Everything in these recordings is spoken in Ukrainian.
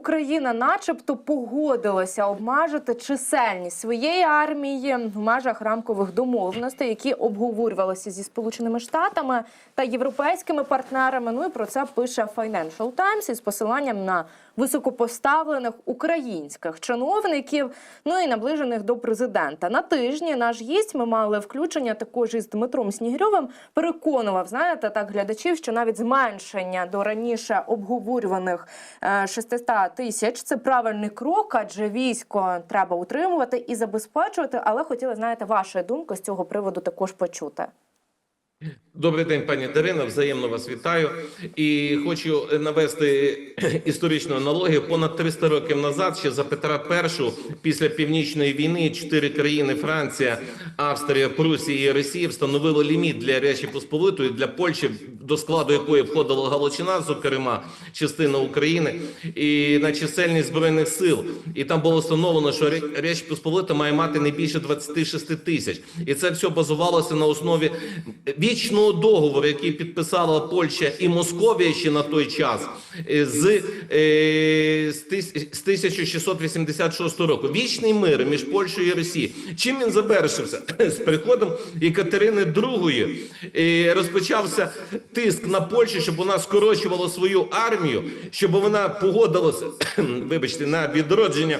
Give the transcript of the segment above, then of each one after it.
Україна, начебто, погодилася обмежити чисельність своєї армії в межах рамкових домовленостей, які обговорювалися зі Сполученими Штатами та європейськими партнерами. Ну і про це пише Financial Times із посиланням на високопоставлених українських чиновників, ну і наближених до президента. На тижні наш гість ми мали включення також із Дмитром Снігирьовим. Переконував, знаєте, так глядачів, що навіть зменшення до раніше обговорюваних е, 600 тисяч це правильний крок, адже військо треба утримувати і забезпечувати. Але хотіли знаєте, ваша думка з цього приводу також почути. Добрий день, пані Дарина. Взаємно вас вітаю. І хочу навести історичну аналогію. Понад 300 років назад, ще за Петра І, після північної війни, чотири країни Франція, Австрія, Прусія і Росія встановили ліміт для Речі Посполитої для Польщі, до складу якої входила Галичина, зокрема частина України, і на чисельність збройних сил. І там було встановлено, що Ре- Річ Посполита має мати не більше 26 тисяч. І це все базувалося на основі вічного договору, який підписала Польща і Московія ще на той час е, з, е, з тис- з 1686 року. Вічний мир між Польщею і Росією. Чим він завершився? З приходом Екатерини II розпочався тиск на Польщу, щоб вона скорочувала свою армію, щоб вона погодилася, вибачте, на відродження.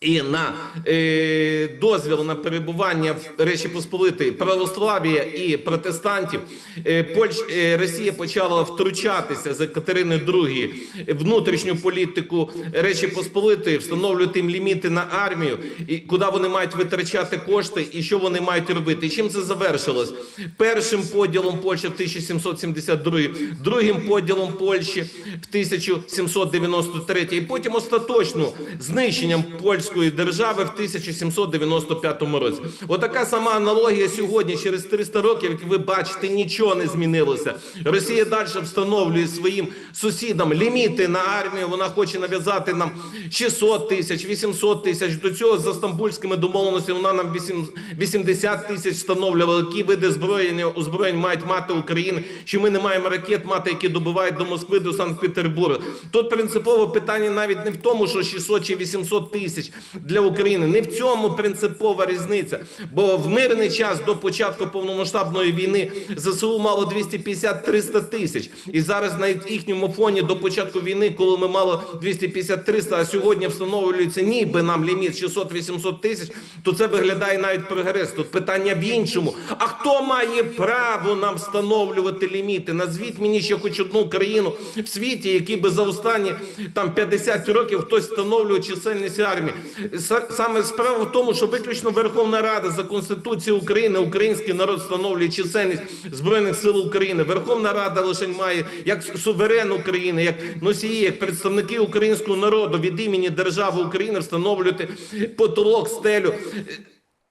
І на е, дозвіл на перебування в Речі Посполитої православ'я і протестантів е, Польщ, е, Росія почала втручатися з Катерини II внутрішню політику Речі Посполитої, встановлювати їм ліміти на армію, і куди вони мають витрачати кошти, і що вони мають робити. І чим це завершилось? Першим поділом Польщі в 1772, другим поділом Польщі в 1793, і потім остаточно знищенням польської держави в 1795 році. Отака сама аналогія сьогодні, через 300 років, як ви бачите, нічого не змінилося. Росія далі встановлює своїм сусідам ліміти на армію. Вона хоче нав'язати нам 600 тисяч, 800 тисяч. До цього за стамбульськими домовленостями вона нам 8 80 тисяч встановлювала, які види озброєння озброєнь мають мати Україна. Що ми не маємо ракет мати, які добувають до Москви, до Санкт-Петербурга. Тут принципове питання навіть не в тому, що 600 чи 800 тисяч для України. Не в цьому принципова різниця. Бо в мирний час до початку повномасштабної війни ЗСУ мало 250-300 тисяч. І зараз на їхньому фоні до початку війни, коли ми мало 250-300, а сьогодні встановлюється ніби нам ліміт 600-800 тисяч, то це виглядає навіть прогрес. Тут питання в іншому. А хто має право нам встановлювати ліміти? Назвіть мені ще хоч одну країну в світі, який би за останні там 50 років хтось встановлює чисельність армії. Са- Саме справа в тому, що виключно Верховна Рада за Конституцією України, український народ встановлює чисельність збройних сил України. Верховна Рада лише має як суверен України, як носії, як представники українського народу від імені держави України встановлювати потолок, стелю.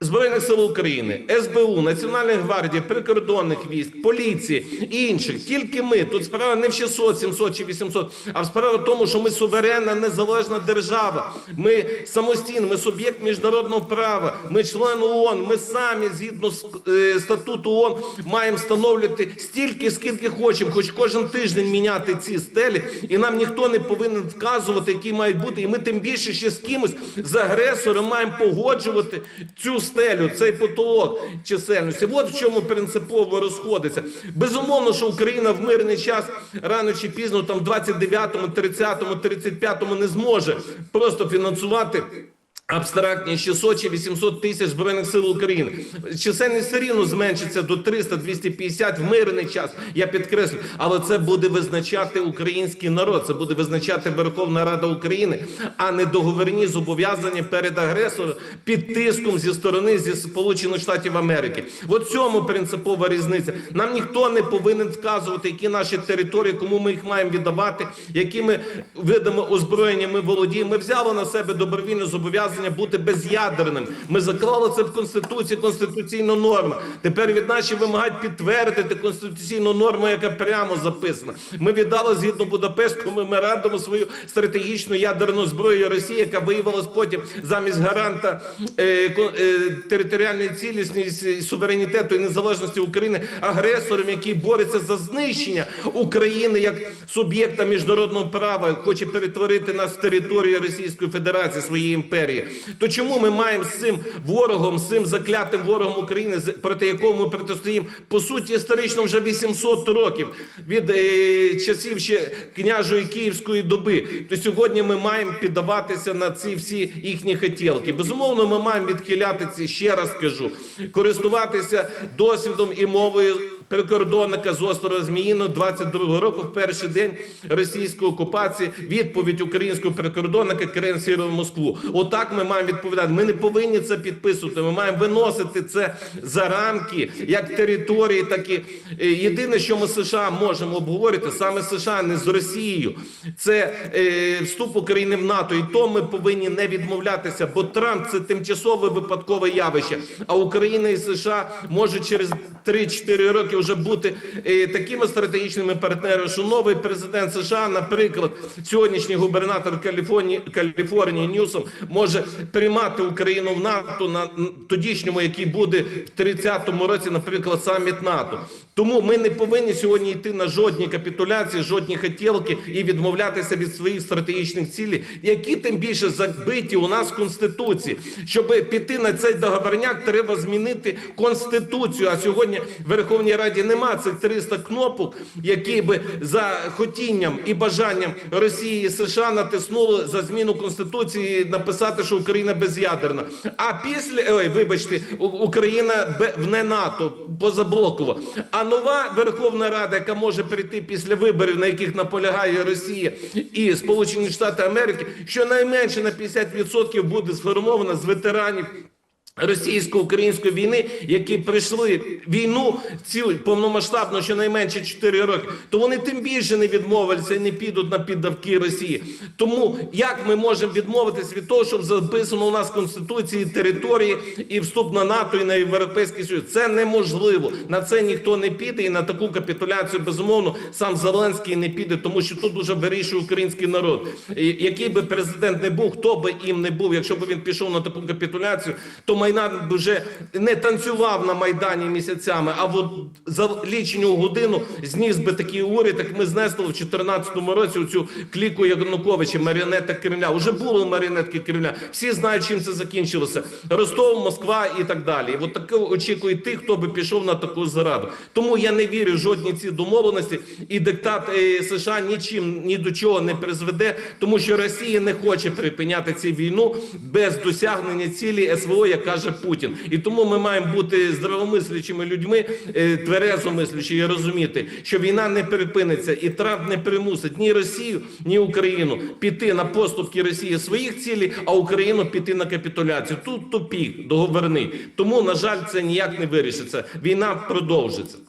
Збройних сил України, СБУ, Національної гвардії, прикордонних військ, поліції і інших. Тільки ми тут справа не в 600, 700 чи 800, а справа в тому, що ми суверенна незалежна держава. Ми самостійно, ми суб'єкт міжнародного права, ми член ООН. Ми самі згідно з е, статуту ООН маємо встановлювати стільки, скільки хочемо, хоч кожен тиждень міняти ці стелі, і нам ніхто не повинен вказувати, які мають бути. І ми тим більше ще з кимось з агресором маємо погоджувати цю стелю, цей потолок чисельності. От в чому принципово розходиться. Безумовно, що Україна в мирний час рано чи пізно, там в 29-му, 30-му, 35-му не зможе просто фінансувати. Абстрактні 600 чи 800 тисяч збройних сил України. Чисельність все рівно зменшиться до 300-250 в мирний час. Я підкреслю, але це буде визначати український народ. Це буде визначати Верховна Рада України, а не договірні зобов'язання перед агресором під тиском зі сторони зі Сполучених Штатів Америки. В цьому принципова різниця. Нам ніхто не повинен вказувати, які наші території, кому ми їх маємо віддавати, якими видами озброєння ми володіємо. Ми взяли на себе добровільне зобов'язання зобов'язання бути без'ядерним. Ми заклали це в конституції, конституційна норма. Тепер від ще вимагають підтвердити конституційну норму, яка прямо записана. Ми віддали згідно Будапештського меморандуму свою стратегічну ядерну зброю Росії, яка виявилась потім замість гаранта е, е, територіальної цілісності, суверенітету і незалежності України агресором, який бореться за знищення України як суб'єкта міжнародного права, хоче перетворити нас в територію Російської Федерації своєї імперії. То чому ми маємо з цим ворогом, з цим заклятим ворогом України, проти якого ми протистоїмо по суті історично вже 800 років від е, часів ще княжої київської доби. То сьогодні ми маємо піддаватися на ці всі їхні хотілки. Безумовно, ми маємо відхиляти ці ще раз кажу, користуватися досвідом і мовою. Прикордонника з острова Зміїно 22 року, в перший день російської окупації, відповідь українського прикордонника Сірова в Москву. Отак ми маємо відповідати. Ми не повинні це підписувати. Ми маємо виносити це за рамки як території, так і Е, єдине, що ми США можемо обговорити, саме США не з Росією. Це е, вступ України в НАТО, і то ми повинні не відмовлятися, бо Трамп це тимчасове випадкове явище. А Україна і США можуть через 3-4 роки вже бути е, такими стратегічними партнерами, що новий президент США, наприклад, сьогоднішній губернатор Каліфорнії, Каліфорнії Ньюсом, може приймати Україну в НАТО на тодішньому, який буде в 30-му році, наприклад, саміт НАТО. Тому ми не повинні сьогодні йти на жодні капітуляції, жодні хотілки і відмовлятися від своїх стратегічних цілей, які тим більше забиті у нас в конституції. Щоб піти на цей договорняк, треба змінити конституцію. А сьогодні в Верховній Раді нема цих 300 кнопок, які би за хотінням і бажанням Росії і США натиснули за зміну конституції написати, що Україна без'ядерна. А після ой, вибачте, Україна в не НАТО позаблокова. А нова Верховна Рада, яка може прийти після виборів, на яких наполягає Росія і Сполучені Штати Америки, щонайменше на 50% буде сформована з ветеранів. Російсько-української війни, які прийшли війну цю повномасштабну щонайменше 4 роки, то вони тим більше не відмовилися і не підуть на піддавки Росії. Тому як ми можемо відмовитись від того, щоб записано у нас в конституції території і вступ на НАТО і на Європейський Союз? Це неможливо. На це ніхто не піде, і на таку капітуляцію безумовно сам Зеленський не піде, тому що тут уже вирішує український народ. І Який би президент не був, хто би їм не був, якщо б він пішов на таку капітуляцію, то Майдан вже не танцював на майдані місяцями, а от за ліченню годину зніс би такий уряд, як ми знесли в 2014 році цю кліку Януковича, маріонетка Кремля. Уже було маріонетки Кремля. Всі знають, чим це закінчилося. Ростов, Москва і так далі. І от таке очікує тих, хто би пішов на таку зараду. Тому я не вірю в жодні ці домовленості, і диктат е, США нічим ні до чого не призведе, тому що Росія не хоче припиняти цю війну без досягнення цілі СВО, як каже Путін. І тому ми маємо бути здравомислячими людьми, е, тверезо мислячи і розуміти, що війна не припиниться, і Трамп не примусить ні Росію, ні Україну піти на поступки Росії своїх цілей, а Україну піти на капітуляцію. Тут тупік договорний. Тому на жаль, це ніяк не вирішиться. Війна продовжиться.